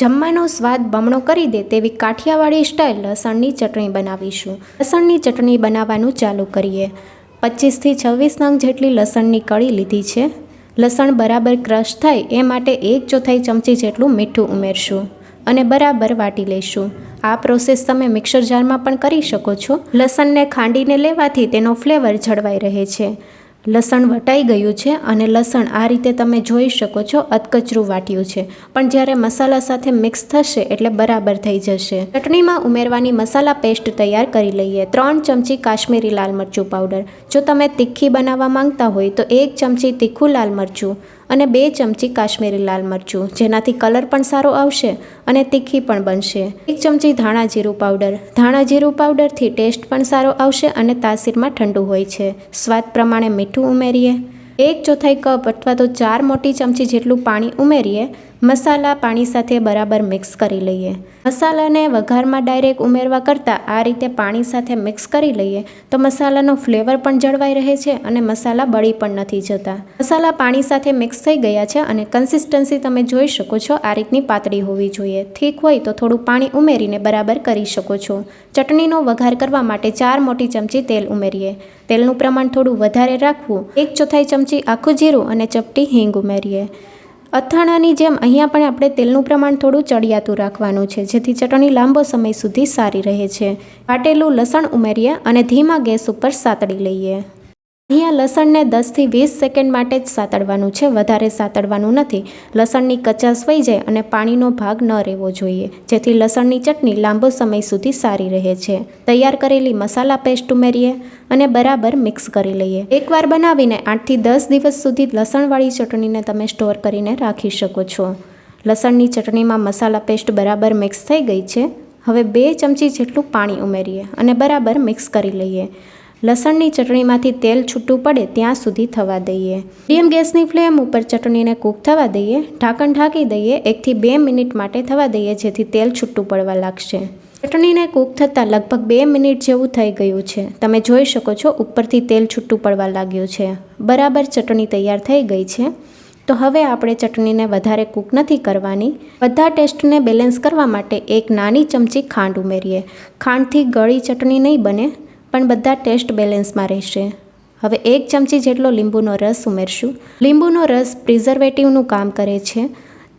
જમવાનો સ્વાદ બમણો કરી દે તેવી કાઠિયાવાડી સ્ટાઇલ લસણની ચટણી બનાવીશું. લસણની ચટણી બનાવવાનું ચાલુ કરીએ. પચીસથી છવ્વીસ નંગ જેટલી લસણની કળી લીધી છે. લસણ બરાબર ક્રશ થાય એ માટે એક ચોથાઈ ચમચી જેટલું મીઠું ઉમેરશું અને બરાબર વાટી લઈશું. આ પ્રોસેસ તમે મિક્સર જારમાં પણ કરી શકો છો. લસણને ખાંડીને લેવાથી તેનો ફ્લેવર જળવાઈ રહે છે. લસણ વટાઈ ગયું છે અને લસણ આ રીતે તમે જોઈ શકો છો અધકચરું વાટ્યું છે. પણ જ્યારે મસાલા સાથે મિક્સ થશે એટલે બરાબર થઈ જશે. ચટણીમાં ઉમેરવાની મસાલા પેસ્ટ તૈયાર કરી લઈએ. ત્રણ ચમચી કાશ્મીરી લાલ મરચું પાવડર. જો તમે તીખી બનાવવા માંગતા હોય તો એક ચમચી તીખું લાલ મરચું. અને બે ચમચી કાશ્મીરી લાલ મરચું, જેનાથી કલર પણ સારો આવશે અને તીખી પણ બનશે. એક ચમચી ધાણા જીરું પાવડર, ધાણા જીરું પાવડરથી ટેસ્ટ પણ સારો આવશે અને તાસીરમાં ઠંડુ હોય છે. સ્વાદ પ્રમાણે મીઠું ઉમેરીએ. એક ચોથાઈ કપ અથવા તો ચાર મોટી ચમચી જેટલું પાણી ઉમેરીએ મસાલા પાણી સાથે બરાબર મિક્સ કરી લઈએ. મસાલાને વઘારમાં ડાયરેક્ટ ઉમેરવા કરતાં આ રીતે પાણી સાથે મિક્સ કરી લઈએ તો મસાલાનો ફ્લેવર પણ જળવાઈ રહે છે અને મસાલા બળી પણ નથી જતા. મસાલા પાણી સાથે મિક્સ થઈ ગયા છે અને કન્સિસ્ટન્સી તમે જોઈ શકો છો આ રીતની પાતળી હોવી જોઈએ. ઠીક હોય તો થોડું પાણી ઉમેરીને બરાબર કરી શકો છો. ચટણીનો વઘાર કરવા માટે ચાર મોટી ચમચી તેલ ઉમેરીએ. તેલનું પ્રમાણ થોડું વધારે રાખવું. એક ચોથાઈ ચમચી આખું જીરું અને ચપટી હિંગ ઉમેરીએ. અથાણાની જેમ અહીંયા પણ આપણે તેલનું પ્રમાણ થોડું ચડિયાતું રાખવાનું છે, જેથી ચટણી લાંબો સમય સુધી સારી રહે છે. વાટેલું લસણ ઉમેરીએ અને ધીમા ગેસ ઉપર સાતળી લઈએ. અહીંયા લસણને દસથી વીસ સેકન્ડ માટે જ સાતડવાનું છે, વધારે સાતડવાનું નથી. લસણની કચાશ વહી જાય અને પાણીનો ભાગ ન રહેવો જોઈએ, જેથી લસણની ચટણી લાંબો સમય સુધી સારી રહે છે. તૈયાર કરેલી મસાલા પેસ્ટ ઉમેરીએ અને બરાબર મિક્સ કરી લઈએ. એકવાર બનાવીને આઠથી દસ દિવસ સુધી લસણવાળી ચટણીને તમે સ્ટોર કરીને રાખી શકો છો. લસણની ચટણીમાં મસાલા પેસ્ટ બરાબર મિક્સ થઈ ગઈ છે. હવે બે ચમચી જેટલું પાણી ઉમેરીએ અને બરાબર મિક્સ કરી લઈએ. લસણની ચટણીમાંથી તેલ છૂટું પડે ત્યાં સુધી થવા દઈએ. મીડિયમ ગેસની ફ્લેમ ઉપર ચટણીને કૂક થવા દઈએ, ઢાંકણ ઢાંકી દઈએ, એકથી બે મિનિટ માટે થવા દઈએ જેથી તેલ છૂટું પડવા લાગશે. ચટણીને કૂક થતાં લગભગ બે મિનિટ જેવું થઈ ગયું છે. તમે જોઈ શકો છો ઉપરથી તેલ છૂટું પડવા લાગ્યું છે. બરાબર ચટણી તૈયાર થઈ ગઈ છે. તો હવે આપણે ચટણીને વધારે કૂક નથી કરવાની. બધા ટેસ્ટને બેલેન્સ કરવા માટે એક નાની ચમચી ખાંડ ઉમેરીએ. ખાંડથી ગળી ચટણી નહીં બને પણ બધા ટેસ્ટ બેલેન્સમાં રહેશે. હવે એક ચમચી જેટલો લીંબુનો રસ ઉમેરશું. લીંબુનો રસ પ્રિઝર્વેટિવનું કામ કરે છે,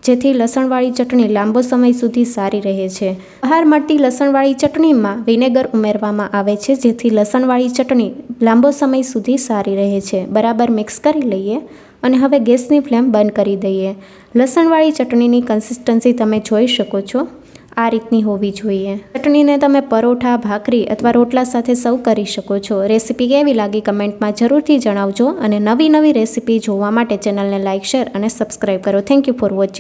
જેથી લસણવાળી ચટણી લાંબો સમય સુધી સારી રહે છે. બહાર મળતી લસણવાળી ચટણીમાં વિનેગર ઉમેરવામાં આવે છે, જેથી લસણવાળી ચટણી લાંબો સમય સુધી સારી રહે છે. બરાબર મિક્સ કરી લઈએ અને હવે ગેસની ફ્લેમ બંધ કરી દઈએ. લસણવાળી ચટણીની કન્સિસ્ટન્સી તમે જોઈ શકો છો. આ રીતની હોવી જોઈએ. ચટણીને તમે પરોઠા, ભાખરી અથવા રોટલા સાથે સર્વ કરી શકો છો. રેસીપી કેવી લાગી કમેન્ટમાં જરૂરથી જણાવજો અને નવી નવી રેસીપી જોવા માટે ચેનલને લાઇક શેર અને સબસ્ક્રાઈબ કરો. Thank you for watching